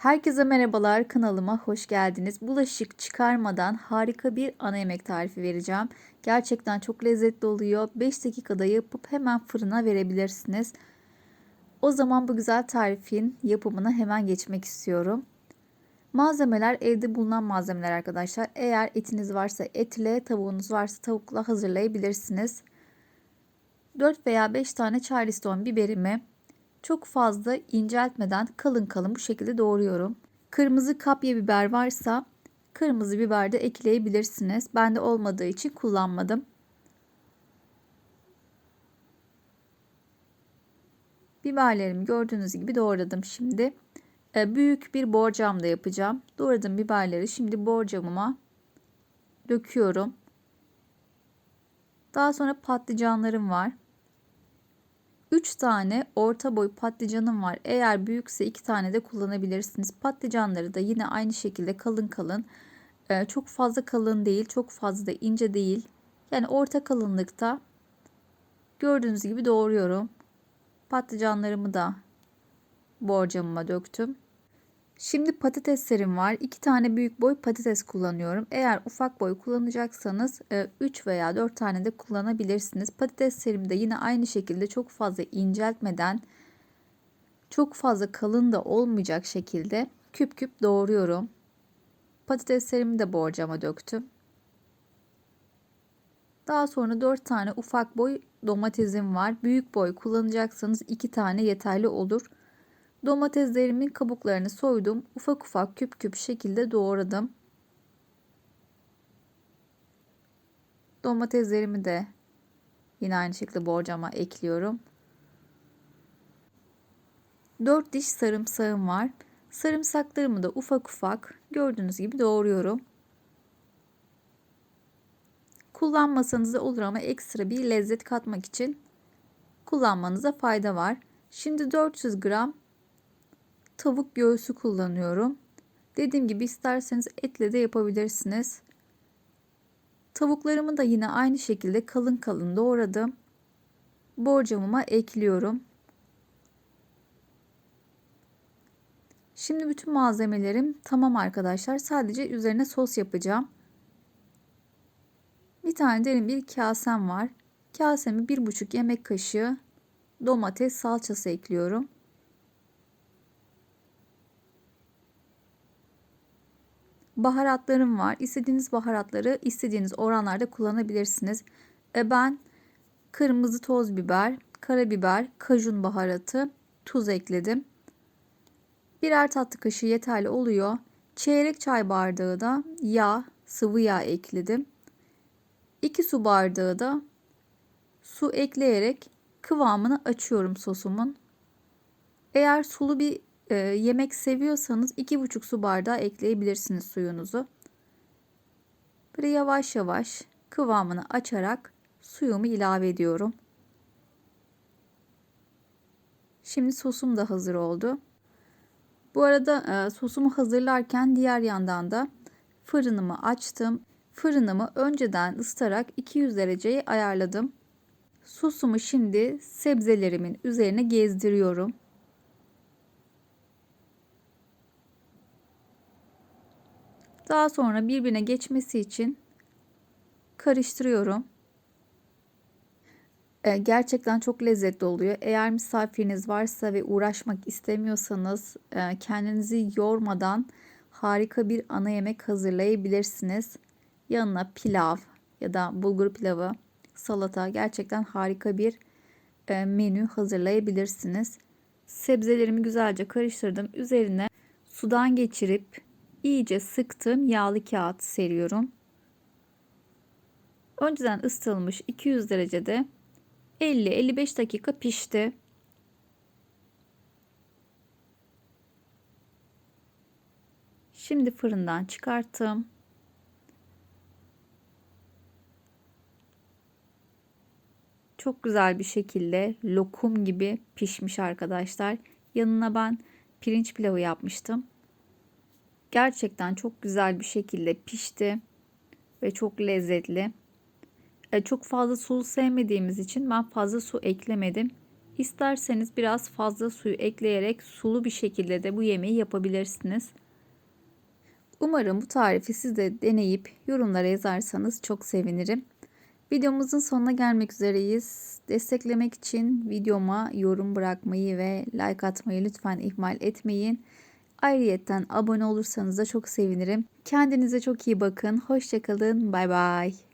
Herkese merhabalar kanalıma hoş geldiniz. Bulaşık çıkarmadan harika bir ana yemek tarifi vereceğim. Gerçekten çok lezzetli oluyor. 5 dakikada yapıp hemen fırına verebilirsiniz. O zaman bu güzel tarifin yapımına hemen geçmek istiyorum. Malzemeler evde bulunan malzemeler arkadaşlar. Eğer etiniz varsa etle, tavuğunuz varsa tavukla hazırlayabilirsiniz. 4 veya 5 tane charleston biberimi çok fazla inceltmeden kalın kalın bu şekilde doğruyorum. Kırmızı kapya biber varsa kırmızı biber de ekleyebilirsiniz. Bende olmadığı için kullanmadım. Biberlerimi gördüğünüz gibi doğradım şimdi. E, büyük bir borcamda yapacağım. Doğradığım biberleri şimdi borcamıma döküyorum. Daha sonra patlıcanlarım var. 3 tane orta boy patlıcanım var. Eğer büyükse 2 tane de kullanabilirsiniz. Patlıcanları da yine aynı şekilde kalın kalın. Ee, çok fazla kalın değil, çok fazla da ince değil. Yani orta kalınlıkta gördüğünüz gibi doğruyorum. Patlıcanlarımı da borcamıma döktüm. Şimdi patateslerim var. 2 tane büyük boy patates kullanıyorum. Eğer ufak boy kullanacaksanız 3 e, veya 4 tane de kullanabilirsiniz. Patateslerimi de yine aynı şekilde çok fazla inceltmeden çok fazla kalın da olmayacak şekilde küp küp doğruyorum. Patateslerimi de borcama döktüm. Daha sonra 4 tane ufak boy domatesim var. Büyük boy kullanacaksanız 2 tane yeterli olur. Domateslerimin kabuklarını soydum. Ufak ufak küp küp şekilde doğradım. Domateslerimi de yine aynı şekilde borcama ekliyorum. 4 diş sarımsağım var. Sarımsaklarımı da ufak ufak gördüğünüz gibi doğruyorum. Kullanmasanız da olur ama ekstra bir lezzet katmak için kullanmanıza fayda var. Şimdi 400 gram tavuk göğsü kullanıyorum. Dediğim gibi isterseniz etle de yapabilirsiniz. Tavuklarımı da yine aynı şekilde kalın kalın doğradım. Borcamıma ekliyorum. Şimdi bütün malzemelerim tamam arkadaşlar. Sadece üzerine sos yapacağım. Bir tane derin bir kasem var. Kasemi bir buçuk yemek kaşığı domates salçası ekliyorum. Baharatlarım var. İstediğiniz baharatları istediğiniz oranlarda kullanabilirsiniz. E ben kırmızı toz biber, karabiber, kajun baharatı, tuz ekledim. Birer tatlı kaşığı yeterli oluyor. Çeyrek çay bardağı da yağ, sıvı yağ ekledim. 2 su bardağı da su ekleyerek kıvamını açıyorum sosumun. Eğer sulu bir e, yemek seviyorsanız 2,5 su bardağı ekleyebilirsiniz suyunuzu. Böyle yavaş yavaş kıvamını açarak suyumu ilave ediyorum. Şimdi sosum da hazır oldu. Bu arada e, sosumu hazırlarken diğer yandan da fırınımı açtım. Fırınımı önceden ısıtarak 200 dereceye ayarladım. Sosumu şimdi sebzelerimin üzerine gezdiriyorum. Daha sonra birbirine geçmesi için karıştırıyorum. Ee, gerçekten çok lezzetli oluyor. Eğer misafiriniz varsa ve uğraşmak istemiyorsanız e, kendinizi yormadan harika bir ana yemek hazırlayabilirsiniz. Yanına pilav ya da bulgur pilavı, salata gerçekten harika bir e, menü hazırlayabilirsiniz. Sebzelerimi güzelce karıştırdım. Üzerine sudan geçirip iyice sıktığım yağlı kağıt seriyorum. Önceden ısıtılmış 200 derecede 50-55 dakika pişti. Şimdi fırından çıkarttım. Çok güzel bir şekilde lokum gibi pişmiş arkadaşlar. Yanına ben pirinç pilavı yapmıştım. Gerçekten çok güzel bir şekilde pişti ve çok lezzetli. E, çok fazla sulu sevmediğimiz için ben fazla su eklemedim. İsterseniz biraz fazla suyu ekleyerek sulu bir şekilde de bu yemeği yapabilirsiniz. Umarım bu tarifi siz de deneyip yorumlara yazarsanız çok sevinirim. Videomuzun sonuna gelmek üzereyiz. Desteklemek için videoma yorum bırakmayı ve like atmayı lütfen ihmal etmeyin. Ayrıyetten abone olursanız da çok sevinirim. Kendinize çok iyi bakın. Hoşçakalın. Bay bay.